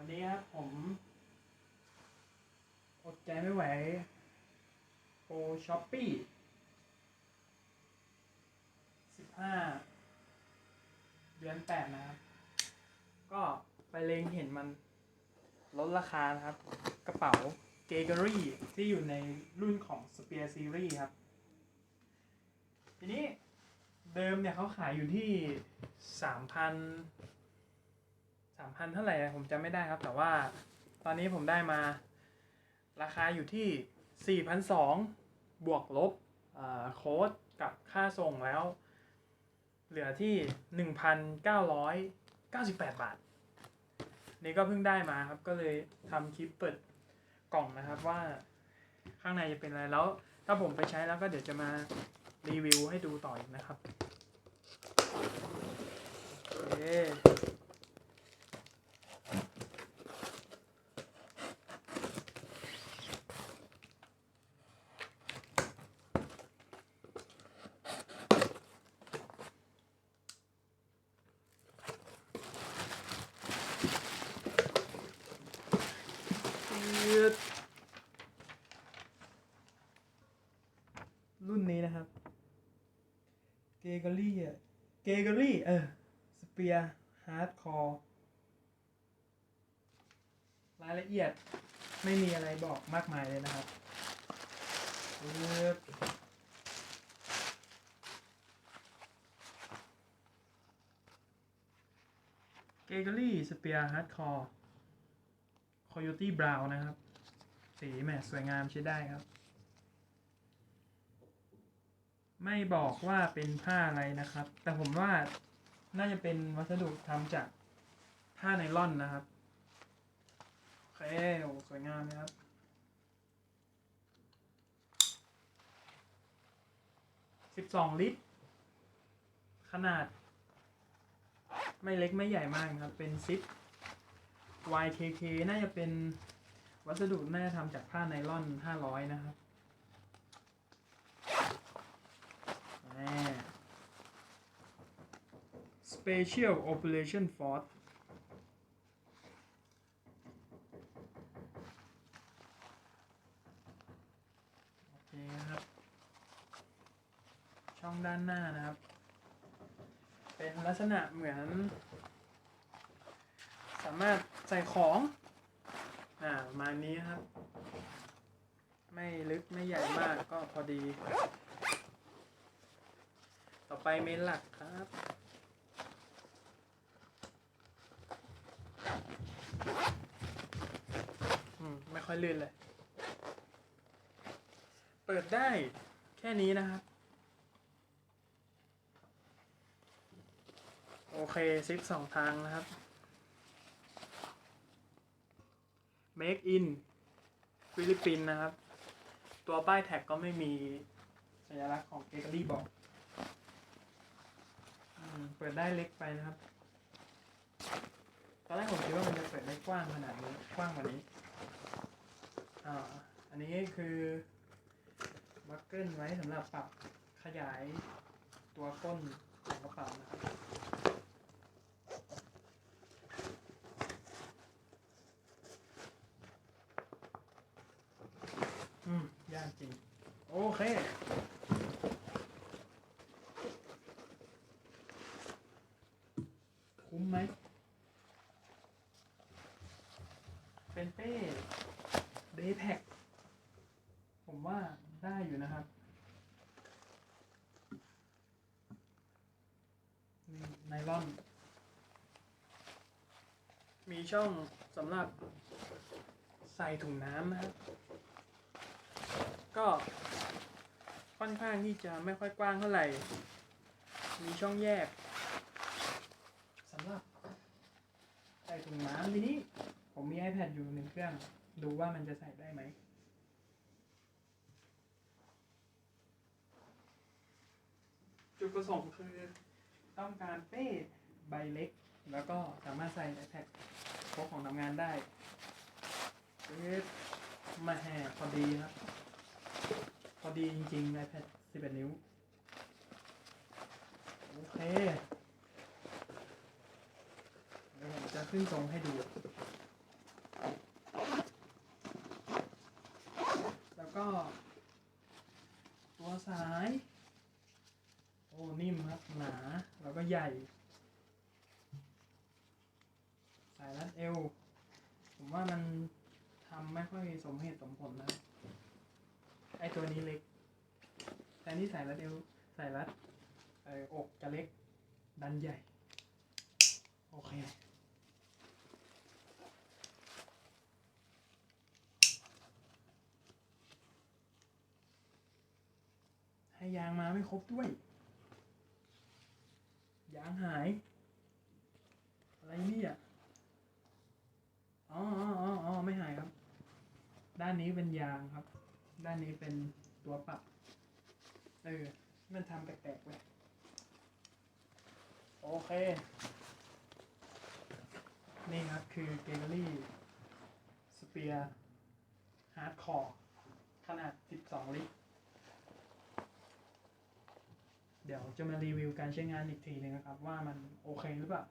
วันนี้ครับผมอดใจไม่ไหวโปรช้อปปี้สิบห้าเดือนแปดนะครับ ก็ไปเลงเห็นมันลดราคานะครับ กระเป๋าเกเกอรี่ที่อยู่ในรุ่นของ Spear Series ครับ ทีนี้เดิมเนี่ยเขาขายอยู่ที่สามพัน สามพันเท่าไหร่ผมจำไม่ได้ครับ แต่ว่าตอนนี้ผมได้มา ราคาอยู่ที่สี่พันสองบวกลบอ่าโค้ดกับค่าส่งแล้ว เหลือที่หนึ่งพันเก้าร้อยเก้าสิบแปดบาท นี่ก็เพิ่งได้มาครับ ก็เลยทำคลิปเปิดกล่องนะครับว่าข้างในจะเป็นอะไรแล้ว ถ้าผมไปใช้แล้วก็เดี๋ยวจะมารีวิวให้ดูต่ออีกนะครับ โอเคยืด รุ่นนี้นะครับ เกเกอรี่อะ เกเกอรี่ เออ สเปียร์ฮาร์ดคอร์รายละเอียดไม่มีอะไรบอกมากมายเลยนะครับปึ๊บเกเกอรี่สเปียร์ฮาร์ดคอร์คอยตี้บราวน์นะครับ สีแหมสวยงามใช้ได้ครับ ไม่บอกว่าเป็นผ้าอะไรนะครับ แต่ผมว่าน่าจะเป็นวัสดุทำจากผ้าไนล่อนนะครับโอเคโอ้สวยงามนะครับสิบสองลิตร ขนาด ไม่เล็กไม่ใหญ่มากครับ เป็นซิป YKK น่าจะเป็นวัสดุน่าจะทำจากผ้าไนล่อน 500 นะครับ Special Operation Force โอเคครับ ช่องด้านหน้านะครับ เป็นลักษณะเหมือน สามารถใส่ของอ่าประมาณนี้ครับ ไม่ลึกไม่ใหญ่มากก็พอดี ต่อไปเมนหลักครับอืมไม่ค่อยลื่นเลย เปิดได้แค่นี้นะครับ โอเคซิปสองทางนะครับ Make in ฟิลิปปินส์นะครับ ตัวป้ายแท็กก็ไม่มีสัญลักษณ์ของเกเกอรี่บอก เปิดได้เล็กไปนะครับ ตอนแรกผมคิดว่ามันจะเปิดได้กว้างขนาดนี้ กว้างกว่านี้ อ่า อันนี้คือบัคเกิลไว้สำหรับปรับขยายตัวก้นของกระเป๋านะครับอืมยากจริง โอเค คุ้ม ไหม เป็นเป้เดย์แพ็กผมว่าได้อยู่นะครับนี่ไนลอน มีช่องสำหรับใส่ถุงน้ำนะครับ ก็ค่อนข้างที่จะไม่ค่อยกว้างเท่าไหร่ มีช่องแยกสำหรับ ใส่ถุงน้ำทีนี้ ผมมี iPad อยู่หนึ่งเครื่อง ดูว่ามันจะใส่ได้ไหมจุดประสงค์คือต้องการเป้ใบเล็ก แล้วก็สามารถใส่ iPad พกของทำงานได้เอ๊ะมาแห่พอดีครับ พอดีจริงๆ iPad 11 นิ้ว โอเค ขึ้นตรงให้ดู แล้วก็ ตัวซ้าย โอ้นิ่มครับหนาแล้วก็ใหญ่ สายรัดเอว ผมว่ามันทำไม่ค่อยสมเหตุสมผลนะ ไอตัวนี้เล็ก แต่นี่สายรัดเอวสายรัดออกจะเล็ก ดันใหญ่ โอเคางมาไม่ครบด้วย ยางหาย อะไรนี่อ๋ออ๋ออ๋ออ๋อไม่หายครับ ด้านนี้เป็นยางครับ ด้านนี้เป็นตัวปรับเออ มันทำแปลกๆเว้ยโอเค นี่ครับคือเกลลี่สเปียร์ฮาร์ดคอร์ขนาด 12 ลิตร เดี๋ยวจะมารีวิวการใช้งานอีกทีหนึงนะครับ ว่ามันโอเคหรือเปล่า